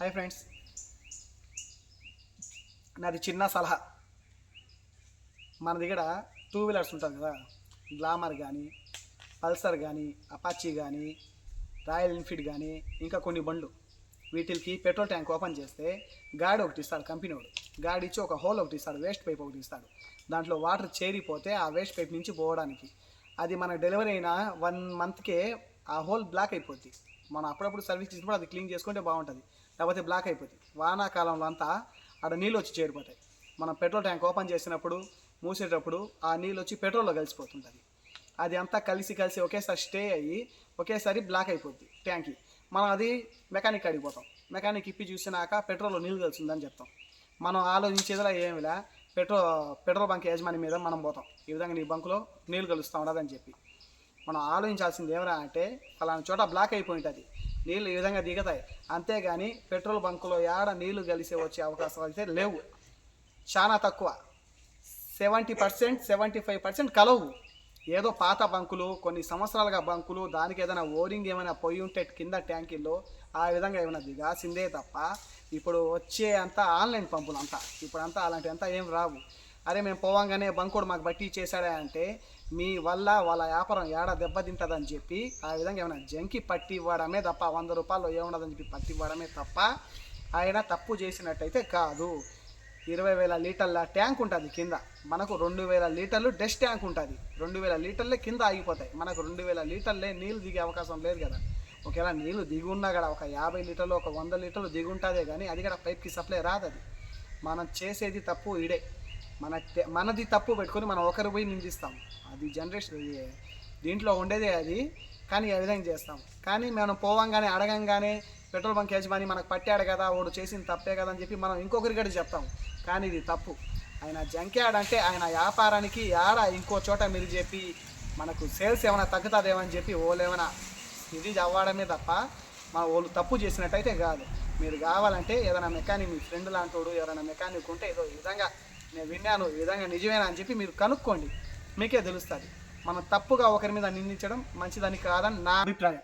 Hi friends. నాది చిన్న సలహా. మన దగ్గర టూ వీలర్స్ ఉంటుంది కదా గ్లామర్ కానీ పల్సర్ కానీ అపాచీ కానీ రాయల్ ఎన్ఫీల్డ్ కానీ ఇంకా కొన్ని బండ్లు. వీటికి పెట్రోల్ ట్యాంక్ ఓపెన్ చేస్తే గాడి ఒకటి ఇస్తాడు కంపెనీ వాడు. గాడి ఇచ్చి ఒక హోల్ ఒకటి ఇస్తాడు వేస్ట్ పైప్ ఒకటి ఇస్తాడు. దాంట్లో వాటర్ చేరిపోతే ఆ వేస్ట్ పైప్ నుంచి పోవడానికి. అది మన డెలివరీ అయిన వన్ మంత్కే ఆ హోల్ బ్లాక్ అయిపోద్ది. మనం అప్పుడప్పుడు సర్వీస్ ఇచ్చినప్పుడు అది క్లీన్ చేసుకుంటే బాగుంటుంది. లేకపోతే బ్లాక్ అయిపోతుంది వానాకాలంలో అంతా ఆడ నీళ్ళు వచ్చి చేరిపోతాయి. మనం పెట్రోల్ ట్యాంక్ ఓపెన్ చేసినప్పుడు మూసేటప్పుడు ఆ నీళ్ళు వచ్చి పెట్రోల్లో కలిసిపోతుంటుంది. అది అంతా కలిసి కలిసి ఒకేసారి స్టే అయ్యి ఒకేసారి బ్లాక్ అయిపోద్ది ట్యాంకి. మనం అది మెకానిక్ అడిగిపోతాం మెకానిక్ ఇప్పి చూసినాక పెట్రోల్లో నీళ్ళు కలిసిందని చెప్తాం. మనం ఆలోచించేదిలా ఏమిలా? పెట్రోల్ పెట్రోల్ బంక్ యజమాని మీద మనం పోతాం. ఈ విధంగా నీ బంకులో నీళ్ళు కలుస్తూ ఉండదని చెప్పి. మనం ఆలోచించాల్సింది ఏమరా అంటే ఫలానా చోట బ్లాక్ అయిపోయి ఉంటుంది నీళ్ళు ఈ విధంగా దిగుతాయి. అంతేగాని పెట్రోల్ బంకులో ఏడ నీళ్ళు కలిసి వచ్చే అవకాశాలు అయితే లేవు. చాలా తక్కువ. Seventy percent seventy five percent కలవు. ఏదో పాత బంకులు కొన్ని సంవత్సరాలుగా బంకులు దానికి ఏదైనా ఓరింగ్ ఏమైనా పోయి ఉంటే కింద ట్యాంకీల్లో ఆ విధంగా ఏమైనా దిగాల్సిందే తప్ప ఇప్పుడు వచ్చే అంతా ఆన్లైన్ పంపులు అంతా. ఇప్పుడు అంతా అలాంటి అంతా ఏం రావు. అరే మేము పోవంగానే బంకుడు మాకు బట్టి చేశాడే అంటే మీ వల్ల వాళ్ళ వ్యాపారం ఏడ దెబ్బతింటుందని చెప్పి ఆ విధంగా ఏమైనా జంకి పట్టి ఇవ్వడమే తప్ప వంద రూపాయలు ఏముండదని చెప్పి పట్టి ఇవ్వడమే తప్ప ఆయన తప్పు చేసినట్టయితే కాదు. ఇరవై వేల లీటర్ల ట్యాంక్ ఉంటుంది కింద. మనకు రెండు వేల లీటర్లు డస్ట్ ట్యాంక్ ఉంటుంది. రెండు వేల లీటర్లే కింద ఆగిపోతాయి. మనకు రెండు వేల లీటర్లే నీళ్ళు దిగే అవకాశం లేదు కదా. ఒకవేళ నీళ్ళు దిగి ఉన్నా కూడా ఒక యాభై లీటర్లు ఒక వంద లీటర్లు దిగుంటుందే కానీ అది కూడా పైప్కి సప్లై రాదు అది మనం చేసేది తప్పు ఇడే మన మనది తప్పు పెట్టుకొని మనం ఒకరు పోయి నిందిస్తాం అది జనరేషన్ దీంట్లో ఉండేదే అది కానీ ఆ విధంగా చేస్తాం. కానీ మనం పోవంగానే అడగంగానే పెట్రోల్ బంక్ యజమాని మనకు పట్టాడు కదా వాడు చేసింది తప్పే కదా అని చెప్పి మనం ఇంకొకరి గడి చెప్తాం. కానీ ఇది తప్పు. ఆయన జంక్యార్డ్ అంటే ఆయన వ్యాపారానికి యారా ఇంకో చోట మీరు చెప్పి మనకు సేల్స్ ఏమైనా తగ్గుతుందేమని చెప్పి ఓలేమైనా ఇది అవ్వడమే తప్ప మన వాళ్ళు తప్పు చేసినట్టయితే కాదు. మీరు కావాలంటే ఏదైనా మెకానిక్ మీ ఫ్రెండ్ లాంటోడు ఎవరైనా మెకానిక్ ఉంటే ఏదో ఈ విధంగా నేను విన్నాను ఈ విధంగా నిజమేనా అని చెప్పి మీరు కనుక్కోండి. మీకే తెలుస్తుంది. మనం తప్పుగా ఒకరి మీద నిందించడం మంచిదని కాదని నా అభిప్రాయం.